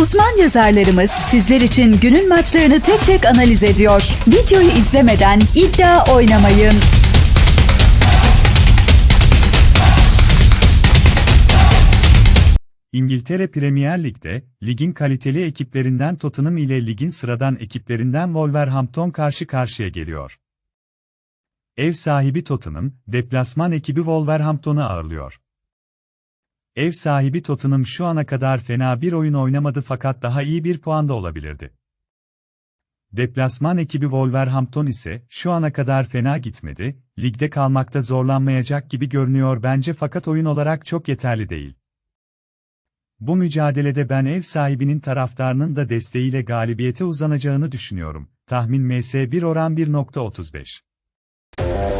Uzman yazarlarımız sizler için günün maçlarını tek tek analiz ediyor. Videoyu izlemeden iddia oynamayın. İngiltere Premier Lig'de, ligin kaliteli ekiplerinden Tottenham ile ligin sıradan ekiplerinden Wolverhampton karşı karşıya geliyor. Ev sahibi Tottenham, deplasman ekibi Wolverhampton'u ağırlıyor. Ev sahibi Tottenham şu ana kadar fena bir oyun oynamadı fakat daha iyi bir puanda olabilirdi. Deplasman ekibi Wolverhampton ise şu ana kadar fena gitmedi, ligde kalmakta zorlanmayacak gibi görünüyor bence fakat oyun olarak çok yeterli değil. Bu mücadelede ben ev sahibinin taraftarının da desteğiyle galibiyete uzanacağını düşünüyorum. Tahmin MS1 oran 1.35.